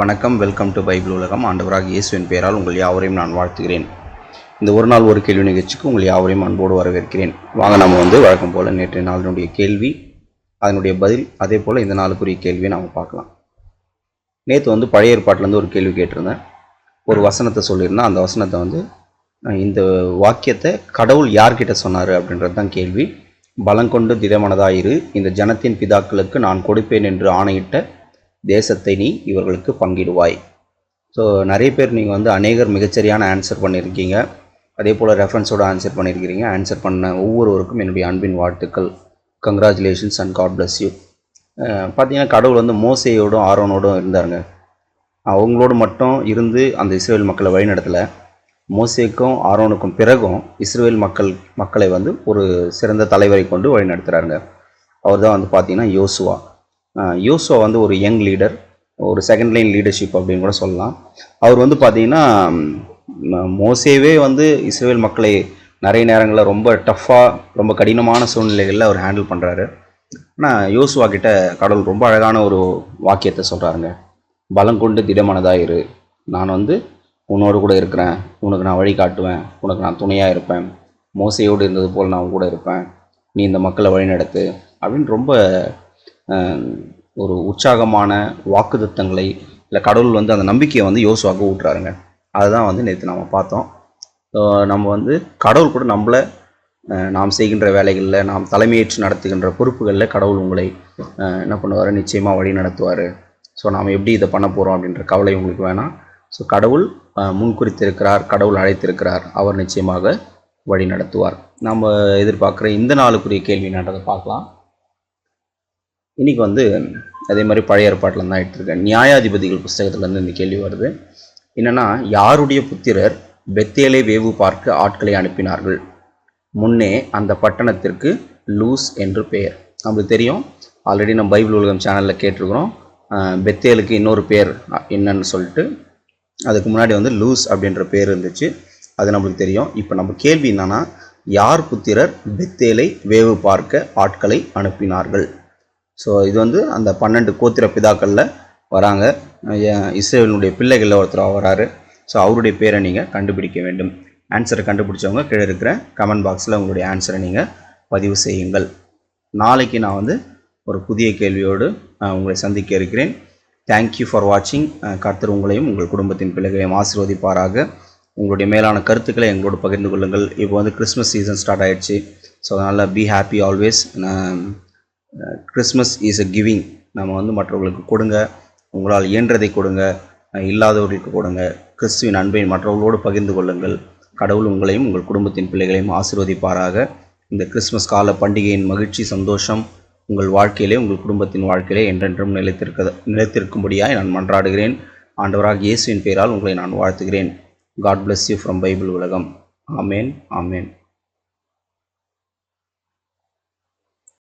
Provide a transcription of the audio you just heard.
வணக்கம் welcome to Bible உலகம். ஆண்டவராக இயேசுவின் பெயரால் உங்கள் யாவரையும் நான் வாழ்த்துகிறேன். இந்த ஒரு நாள் ஒரு கேள்வி நிகழ்ச்சிக்கு உங்கள் யாவரையும் அன்போடு வரவேற்கிறேன். வாங்க நம்ம வந்து வழக்கம் போல் நேற்றைய நாளினுடைய கேள்வி அதனுடைய பதில் அதே போல் இந்த நாளுக்குரிய கேள்வியை நாம் பார்க்கலாம். நேற்று வந்து பழைய ஏற்பாட்டிலேருந்து ஒரு கேள்வி கேட்டிருந்தேன். ஒரு வசனத்தை சொல்லியிருந்தேன். அந்த வசனத்தை வந்து இந்த வாக்கியத்தை கடவுள் யார்கிட்ட சொன்னார் அப்படின்றது தான் கேள்வி. பலங்கொண்டு திடமனதாயிரு இந்த ஜனத்தின் பிதாக்களுக்கு நான் கொடுப்பேன் என்று ஆணையிட்ட தேசத்தை நீ இவர்களுக்கு பங்கிடுவாய். ஸோ நிறைய பேர் நீங்கள் வந்து அநேகர் மிகச்சரியான ஆன்சர் பண்ணியிருக்கீங்க அதே போல் ரெஃபரன்ஸோட ஆன்சர் பண்ணியிருக்கிறீங்க ஆன்சர் பண்ண ஒவ்வொருவருக்கும் என்னுடைய அன்பின் வாழ்த்துக்கள். Congratulations and God bless you பார்த்தீங்கன்னா கடவுள் வந்து மோசையோடும் ஆரோனோடும் இருந்தாருங்க. அவங்களோடு மட்டும் இருந்து அந்த இஸ்ரேல் மக்களை வழிநடத்தலை. மோசேக்கும் ஆரோனுக்கும் பிறகும் இஸ்ரேல் மக்கள் மக்களை வந்து ஒரு சிறந்த தலைவரை கொண்டு வழிநடத்துகிறாருங்க அவர் தான் வந்து பார்த்திங்கன்னா யோசுவா. யூசோ வந்து ஒரு யங் லீடர் ஒரு செகண்ட் லைன் லீடர்ஷிப் அப்படின்னு கூட சொல்லலாம். அவர் வந்து பார்த்தீங்கன்னா மோசேவே வந்து இஸ்ரேல் மக்களை நிறைய நேரங்களில் ரொம்ப டஃப்பாக ரொம்ப கடினமான சூழ்நிலைகளில் அவர் ஹேண்டில் பண்ணுறாரு ஆனால் யோசுவா கிட்ட கடவுள் ரொம்ப அழகான ஒரு வாக்கியத்தை சொல்கிறாருங்க பலம் கொண்டு திடமனதாக இரு நான் வந்து உன்னோடு கூட இருக்கிறேன். உனக்கு நான் வழி காட்டுவேன். உனக்கு நான் துணையாக இருப்பேன். மோசையோடு இருந்தது போல் நான் கூட இருப்பேன். நீ இந்த மக்களை வழிநடத்து. அப்படின்னு ரொம்ப ஒரு உற்சாகமான வாக்குத்தத்தங்களை இல்லை கடவுள் வந்து அந்த நம்பிக்கையை வந்து யோசுவாக்க ஊட்டுறாருங்க. அதுதான் வந்து நேற்று நம்ம பார்த்தோம். நம்ம வந்து கடவுள் கூட நம்மளை நாம் செய்கின்ற வேலைகளில் நாம் தலைமையேற்று நடத்துகின்ற பொறுப்புகளில் கடவுள் உங்களை என்ன பண்ணுவார்? நிச்சயமாக வழி நடத்துவார். ஸோ நாம் எப்படி இதை பண்ண போகிறோம் அப்படின்ற கவலை உங்களுக்கு வேணாம். ஸோ கடவுள் முன்குறித்திருக்கிறார் கடவுள் அழைத்திருக்கிறார். அவர் நிச்சயமாக வழி நடத்துவார். நம்ம எதிர்பார்க்குற இந்த நாளுக்குரிய கேள்வி என்னன்றதை பார்க்கலாம். இன்றைக்கி வந்து அதே மாதிரி பழைய ஏற்பாட்டில் தான் எடுத்திருக்கேன் நியாயாதிபதிகள் புஸ்தகத்துலேருந்து இந்த கேள்வி வருது. என்னென்னா யாருடைய புத்திரர் பெத்தேலை வேவு பார்க்க ஆட்களை அனுப்பினார்கள்? முன்னே அந்த பட்டணத்திற்கு லூஸ் என்று பெயர். நம்மளுக்கு தெரியும். ஆல்ரெடி நம்ம பைபிள் உலகம் சேனலில் கேட்டிருக்கிறோம். பெத்தேலுக்கு இன்னொரு பேர் என்னன்னு சொல்லிட்டு அதுக்கு முன்னாடி வந்து லூஸ் அப்படின்ற பேர் இருந்துச்சு. அது நம்மளுக்கு தெரியும். இப்போ நம்ம கேள்வி என்னென்னா யார் புத்திரர் பெத்தேலை வேவு பார்க்க ஆட்களை அனுப்பினார்கள்? ஸோ இது வந்து அந்த பன்னெண்டு கோத்திர பிதாக்களில் வராங்க. இஸ்ரேலினுடைய பிள்ளைகளில் ஒருத்தர் வராரு. ஸோ அவருடைய பேரை நீங்கள் கண்டுபிடிக்க வேண்டும். ஆன்சரை கண்டுபிடிச்சவங்க கீழே இருக்கிற கமெண்ட் பாக்ஸில் உங்களுடைய ஆன்சரை நீங்கள் பதிவு செய்யுங்கள். நாளைக்கு நான் வந்து ஒரு புதிய கேள்வியோடு உங்களை சந்திக்க இருக்கிறேன். தேங்க்யூ ஃபார் வாட்சிங் கர்த்தர் உங்களையும் உங்கள் குடும்பத்தின் பிள்ளைகளையும் ஆசீர்வதிப்பாராக. உங்களுடைய மேலான கருத்துக்களை எங்களோடு பகிர்ந்து கொள்ளுங்கள். இப்போ வந்து கிறிஸ்மஸ் சீசன் ஸ்டார்ட் ஆயிடுச்சு. ஸோ அதனால் be happy always Christmas is a giving நம்ம வந்து மற்றவர்களுக்கு கொடுங்க. உங்களால் இயன்றதை கொடுங்க. இல்லாதவர்களுக்கு கொடுங்க. கிறிஸ்துவின் அன்பை மற்றவர்களோடு பகிர்ந்து கொள்ளுங்கள். கடவுள் உங்களையும் உங்கள் குடும்பத்தின் பிள்ளைகளையும் ஆசீர்வதிப்பாராக. இந்த கிறிஸ்மஸ் கால பண்டிகையின் மகிழ்ச்சி சந்தோஷம் உங்கள் வாழ்க்கையிலே உங்கள் குடும்பத்தின் வாழ்க்கையிலே என்றென்றும் நிலைத்திருக்க நிலைத்திருக்கும்படியாய் நான் மன்றாடுகிறேன். ஆண்டவராக இயேசுவின் பெயரால் உங்களை நான் வாழ்த்துகிறேன். God bless you from Bible உலகம். ஆமேன் ஆமேன்